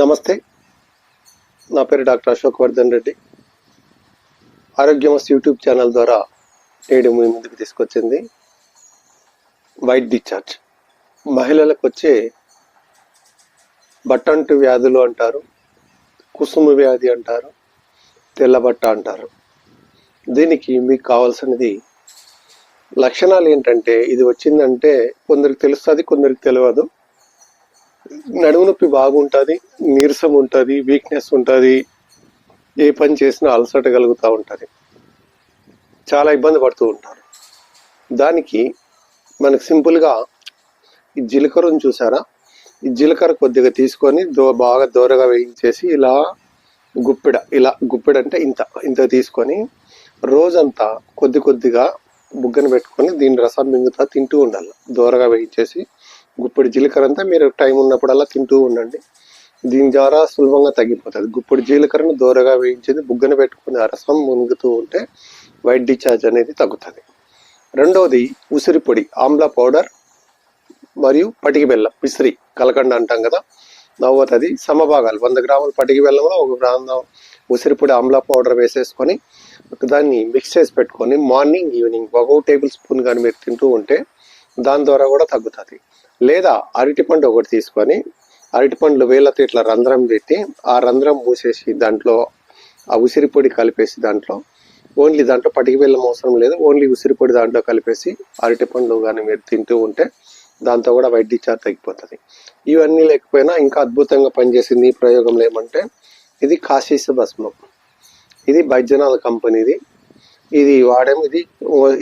నమస్తే. నా పేరు డాక్టర్ అశోక్ వర్ధన్ రెడ్డి. ఆరోగ్యమస్ యూట్యూబ్ ఛానల్ ద్వారా నేడు మీ ముందుకు తీసుకొచ్చింది వైట్ డిశ్చార్జ్. మహిళలకు వచ్చే బట్టంటు వ్యాధులు అంటారు కుసుమ వ్యాధి అంటారు తెల్లబట్ట అంటారు. దీనికి మీకు కావాల్సినది లక్షణాలు ఏంటంటే ఇది వచ్చిందంటే కొందరికి తెలుస్తుంది కొందరికి తెలియదు. నడుము నొప్పి బాగుంటుంది నీరసం ఉంటుంది వీక్నెస్ ఉంటుంది ఏ పని చేసినా అలసట కలుగుతూ ఉంటుంది. చాలా ఇబ్బంది పడుతూ ఉంటారు. దానికి మనకు సింపుల్గా ఈ జీలకర్రను చూసారా? ఈ జీలకర్ర కొద్దిగా తీసుకొని దో బాగా దూరగా వేయించేసి ఇలా గుప్పెడ ఇలా గుప్పెడ అంటే ఇంత ఇంత తీసుకొని రోజంతా కొద్ది కొద్దిగా బుగ్గన పెట్టుకొని దీని రసం మింగుతా తింటూ ఉండాలి. దూరగా వేయించేసి గుప్పెడు జీలకర్ర అంతా మీరు టైం ఉన్నప్పుడల్లా తింటూ ఉండండి. దీని ద్వారా సులభంగా తగ్గిపోతుంది. గుప్పెడు జీలకర్రను దూరగా వేయించేది బుగ్గన పెట్టుకుని ఆ రసం మునుగుతూ ఉంటే వైట్ డిశ్చార్జ్ అనేది తగ్గుతుంది. రెండవది ఉసిరి పొడి ఆమ్ల పౌడర్ మరియు పటికి బెల్లం విసిరి కలకండ అంటాం కదా. నవ్వుతుంది సమభాగాలు వంద గ్రాముల పటికి బెల్లంలో ఒక గ్రామం ఉసిరిపొడి ఆమ్లా పౌడర్ వేసేసుకొని దాన్ని మిక్స్ చేసి పెట్టుకొని మార్నింగ్ ఈవినింగ్ ఒక టేబుల్ స్పూన్ కానీ మీరు తింటూ ఉంటే దాని ద్వారా కూడా తగ్గుతుంది. లేదా అరటిపండు ఒకటి తీసుకొని అరటిపండ్లు వేళ్ళతో ఇట్లా రంధ్రం పెట్టి ఆ రంధ్రం మూసేసి దాంట్లో ఆ ఉసిరిపొడి కలిపేసి దాంట్లో ఓన్లీ దాంట్లో పటికి వెళ్ళడం అవసరం లేదు ఓన్లీ ఉసిరిపొడి దాంట్లో కలిపేసి అరటిపండు కానీ మీరు తింటూ ఉంటే దాంతో కూడా వైట్ డిశ్చార్జ్ తగ్గిపోతుంది. ఇవన్నీ లేకపోయినా ఇంకా అద్భుతంగా పనిచేసింది ఈ ప్రయోగంలో ఏమంటే ఇది కాశీస భస్మం ఇది బైద్యనాథ్ కంపెనీది. ఇది వాడేం ఇది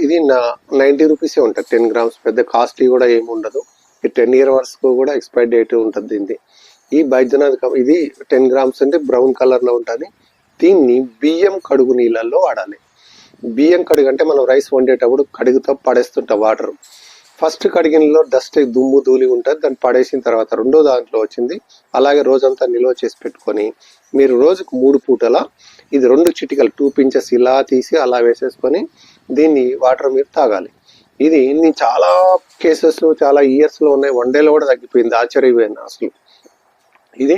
ఇది నా నైంటీ రూపీసే ఉంటుంది. టెన్ గ్రామ్స్ పెద్ద కాస్ట్లీ కూడా ఏమి ఉండదు. ఈ టెన్ ఇయర్ వరకు కూడా ఎక్స్పైర్ డేట్ ఉంటుంది దీనిది. ఈ బైద్యనాథ్ ఇది టెన్ గ్రామ్స్ అంటే బ్రౌన్ కలర్లో ఉంటుంది. దీన్ని బియ్యం కడుగు నీళ్ళల్లో వాడాలి. బియ్యం కడుగు అంటే మనం రైస్ వండేటప్పుడు కడుగుతో పడేస్తుంటాం వాటర్. ఫస్ట్ కడిగినలో డస్ట్ దుమ్ము ధూళి ఉంటుంది. దాన్ని పడేసిన తర్వాత రెండో దాంట్లో వచ్చింది. అలాగే రోజంతా నిల్వ చేసి పెట్టుకొని మీరు రోజుకు మూడు పూటల ఇది రెండు చిటికలు టూ పించెస్ ఇలా తీసి అలా వేసేసుకొని దీన్ని వాటర్ మీరు తాగాలి. ఇది నేను చాలా కేసెస్ చాలా ఇయర్స్లో ఉన్నాయి. వన్ డేలో కూడా తగ్గిపోయింది. ఆశ్చర్యపోయింది అసలు. ఇది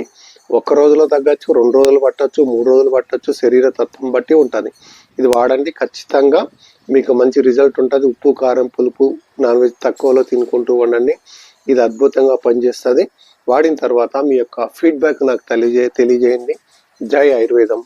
ఒక్క రోజులో తగ్గచ్చు రెండు రోజులు పట్టచ్చు మూడు రోజులు పట్టొచ్చు శరీర తత్వం బట్టి ఉంటుంది. ఇది వాడండి. ఖచ్చితంగా మీకు మంచి రిజల్ట్ ఉంటుంది. ఉప్పు కారం పులుపు నాన్ వెజ్ తక్కువలో తినుకుంటూ ఉండండి. ఇది అద్భుతంగా పనిచేస్తుంది. వాడిన తర్వాత మీ యొక్క ఫీడ్బ్యాక్ నాకు తెలియజే తెలియజేయండి. జై ఆయుర్వేదం.